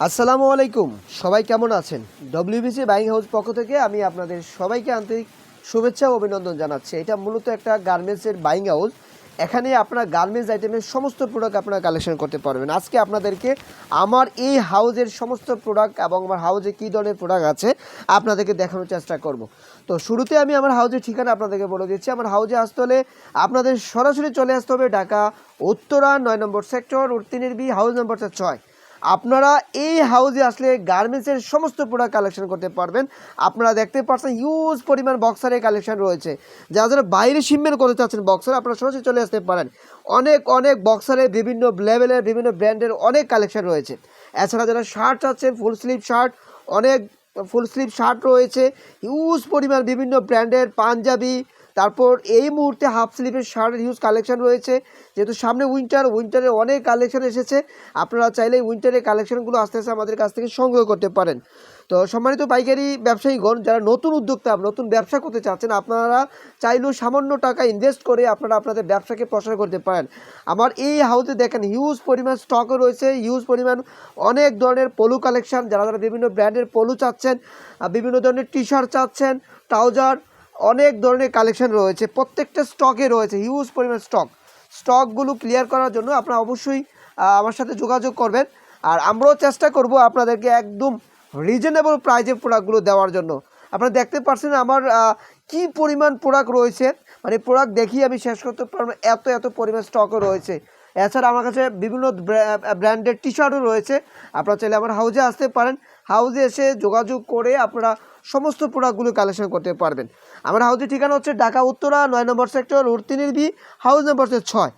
আসসালামু আলাইকুম। সবাই কেমন আছেন? ডব্লিউবিসি বাইং হাউস পক্ষ থেকে আমি আপনাদের সবাইকে আন্তরিক শুভেচ্ছা ও অভিনন্দন জানাচ্ছি। এটা মূলত একটা গার্মেন্টসের বাইং হাউস এখানে আপনার গার্মেন্টস আইটেমের সমস্ত প্রোডাক্ট আপনারা কালেকশন করতে পারবেন। আজকে আপনাদেরকে আমার এই হাউজের সমস্ত প্রোডাক্ট এবং আমার হাউজে কী ধরনের প্রোডাক্ট আছে আপনাদেরকে দেখানোর চেষ্টা করব। তো শুরুতে আমি আমার হাউজের ঠিকানা আপনাদেরকে বলে দিচ্ছি। আমার হাউজে আসতে হলে আপনাদের সরাসরি চলে আসতে হবে ঢাকা উত্তরা নয় নম্বর সেক্টর উত্তিনের বি হাউস নম্বরটা ছয়। আপনারা এই হাউসে আসলে গার্মেন্টসের সমস্ত প্রোডাক্ট কালেকশন করতে পারবেন। আপনারা দেখতে পাচ্ছেন হিউজ পরিমাণ বক্সারের কালেকশন রয়েছে। যারা যারা বাইরে শিপমেন্ট করতে চাচ্ছেন বক্সার আপনারা সরাসরি চলে আসতে পারেন। অনেক অনেক বক্সারের বিভিন্ন লেভেলের বিভিন্ন ব্র্যান্ডের অনেক কালেকশন রয়েছে। এছাড়া যারা শার্ট চাচ্ছেন ফুল স্লিভ শার্ট অনেক ফুল স্লিভ শার্ট রয়েছে। হিউজ পরিমাণ বিভিন্ন ব্র্যান্ডের পাঞ্জাবি তারপর এই মুহূর্তে হাফ স্লিভের শার্টের হিউজ কালেকশন রয়েছে। যেহেতু সামনে উইন্টার উইন্টারে অনেক কালেকশন এসেছে। আপনারা চাইলে উইন্টারের কালেকশনগুলো আস্তে আস্তে আমাদের কাছ থেকে সংগ্রহ করতে পারেন। তো সম্মানিত পাইকারি ব্যবসায়ীগণ, যারা নতুন উদ্যোক্তা, নতুন ব্যবসা করতে চাচ্ছেন, আপনারা চাইলেও সামান্য টাকা ইনভেস্ট করে আপনারা আপনাদের ব্যবসাকে প্রসার করতে পারেন। আমার এই হাউসে দেখেন হিউজ পরিমাণ স্টকও রয়েছে। হিউজ পরিমাণ অনেক ধরনের পলু কালেকশন যারা যারা বিভিন্ন ব্র্যান্ডের পলু চাচ্ছেন বিভিন্ন ধরনের টি শার্ট চাচ্ছেন ট্রাউজার অনেক ধরনের কালেকশন রয়েছে, প্রত্যেকটা স্টকে রয়েছে হিউজ পরিমাণ স্টক স্টকগুলো ক্লিয়ার করার জন্য আপনারা অবশ্যই আমার সাথে যোগাযোগ করবেন। আর আমরাও চেষ্টা করব আপনাদেরকে একদম রিজনেবল প্রাইজে প্রোডাক্টগুলো দেওয়ার জন্য। আপনারা দেখতে পাচ্ছেন আমার কি পরিমাণ প্রোডাক্ট রয়েছে? মানে প্রোডাক্ট দেখি আমি শেষ করতে পারব এত এত পরিমাণ স্টকও রয়েছে। এছাড়া আমার কাছে বিভিন্ন ব্র্যান্ডের টি শার্টও রয়েছে। আপনারা চাইলে আমার হাউজে আসতে পারেন। হাউজে এসে যোগাযোগ করে আপনারা সমস্ত প্রোডাক্টগুলো কালেকশন করতে পারবেন। আমার হাউজের ঠিকানা হচ্ছে ঢাকা, উত্তরা, নয় নম্বর সেক্টর উর্তিনির বি হাউজ নম্বর ছয়।